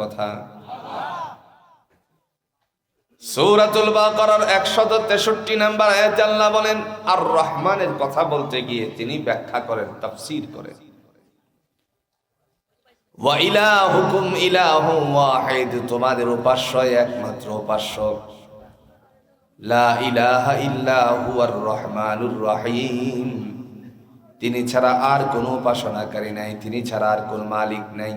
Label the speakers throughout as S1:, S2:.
S1: কথা। সূরাতুল বাকারার 163 নাম্বার আয়াতে আল্লাহ বলেন আর রহমানের কথা বলতে গিয়ে তিনি ব্যাখ্যা করেন, তাফসীর করেন। ওয়াহিদ, তোমাদের উপাস্য একমাত্র উপাস্য। লা ইলাহা ইল্লা হুয়ার রহমানুর রহিম। তিনি ছাড়া আর কোনো উপাসনাকারী নাই, তিনি ছাড়া আর কোন মালিক নাই।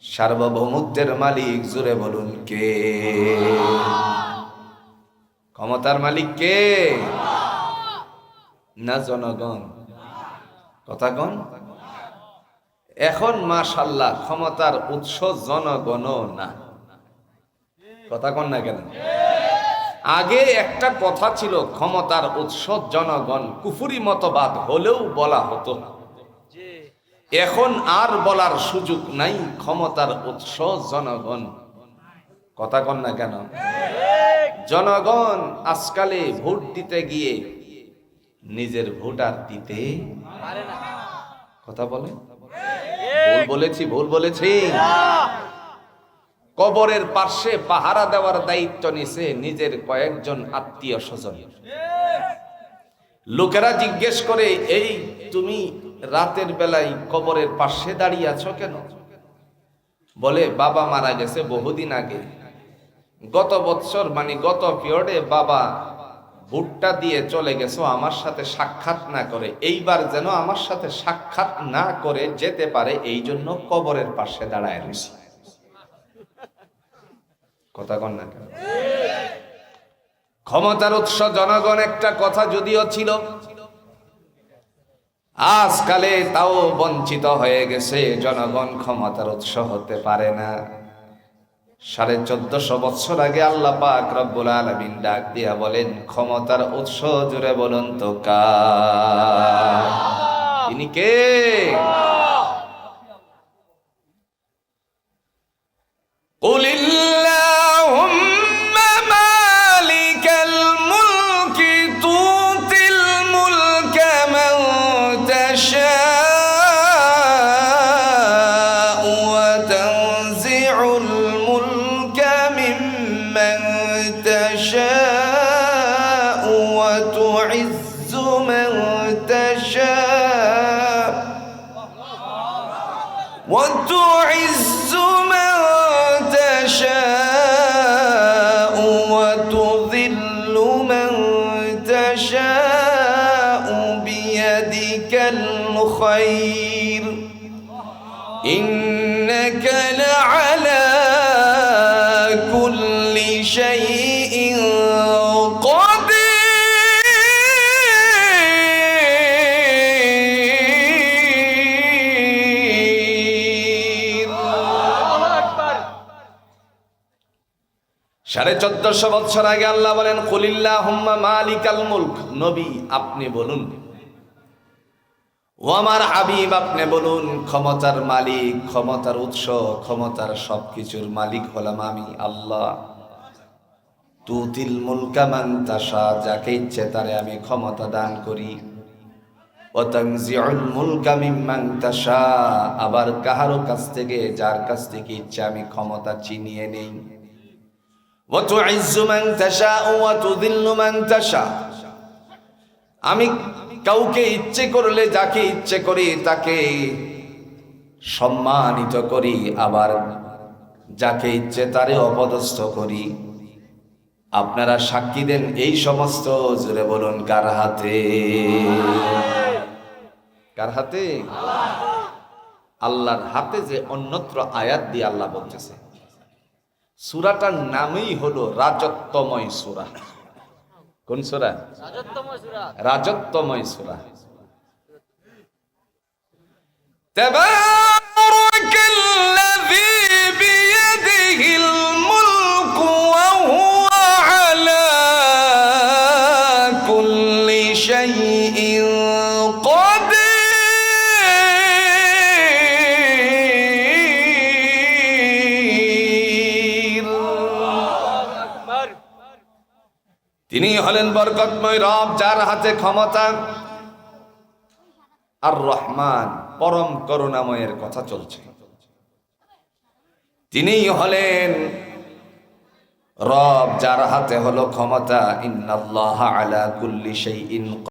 S1: সার্বভৌমত্বের মালিক জুড়ে বলুন কে? ক্ষমতার মালিক কে? না জনগণ। কথা কন। এখন মাশাল্লাহ ক্ষমতার উৎস জনগণ না। কথা কন না কেন? আগে একটা কথা ছিল, ক্ষমতার উৎস জনগণ। কুফুরি মতবাদ হলেও বলা হতো এখন আর বলার সুযোগ নাই, ক্ষমতার উৎস জনগণ। কথা কন না কেন? জনগণ আজকালে ভোট দিতে গিয়ে নিজের ভোটার দিতে কথা বলে? ভুল বলেছি ভুল বলেছি। কবরের পার্শ্বে পাহারা দেওয়ার দায়িত্ব নিছে নিজের কয়েকজন আত্মীয় স্বজন। লোকেরা জিজ্ঞেস করে, এই তুমি রাতের বেলায় কবরের পাশে দাঁড়িয়ে আছো কেন? বলে, বাবা মারা গেছে বহুদিন আগে। গত বছর মানে গত পিরিয়ডে বাবা ভুট্টা দিয়ে চলে গেছো আমার সাথে সাক্ষাৎ না করে। এইবার যেন আমার সাথে সাক্ষাৎ না করে যেতে পারে, এই জন্য কবরের পাশে দাঁড়ায় রয়েছি। কথা কন না কেন? ক্ষমতার উৎস জনগণ একটা কথা যদিও ছিল আজকালে তাও বঞ্চিত হয়ে গেছে, জনগণ ক্ষমতার উৎস হতে পারে না। সাড়ে চোদ্দশো বৎসর আগে আল্লাহ পাক রব্বুল আলমিন ডাক দিয়া বলেন, ক্ষমতার উৎস জুড়ে বলুন তো কার? তিনি কে? تشاء وتعز من تشاء. وتعز من تشاء وتذل من تشاء بيدك الخير. إنك لعلى كل شيء সাড়ে চোদ্দশো বছর আগে আল্লাহ বলেন কুলিল্লাহ হুম্মা মালিকাল মুলক। নবী, আপনি বলুন। ও আমার হাবিব, আপনি বলুন, ক্ষমতার মালিক, ক্ষমতার উৎস, ক্ষমতার সবকিছুর মালিক হলাম আমি, আল্লাহ। তুতিল মুলকা মান তাশা, যাকে ইচ্ছে তারে আমি ক্ষমতা দান করি। ও তানজিউল মুলকা মিম্মান তাশা, আবার কাহারো কাছ থেকে, যার কাছ থেকে ইচ্ছে আমি ক্ষমতা চিনিয়ে নেই। আমি কাউকে ইচ্ছে করলে যাকে ইচ্ছে করি তাকে সম্মানিত করি, আবার যাকে ইচ্ছে তারে অপদস্থ করি। আপনারা সাক্ষী দেন এই সমস্ত জুড়ে বলুন, কার হাতে? কার হাতে? আল্লাহর হাতে যে অন্যত্র আয়াত দিয়ে আল্লাহ বলতেছে। সুরাটার নামেই হলো রাজত্বময় সুরা। কোন সুরা? রাজত্বময় সুরা। তেবা তিনি হলেন বরকতময় রব, যার হাতে ক্ষমতা। আর রহমান পরম করুণাময়ের কথা চলছে। তিনিই হলেন রব, যার হাতে হলো ক্ষমতা। ইন্নাল্লাহ আলা কুল্লি শাইইন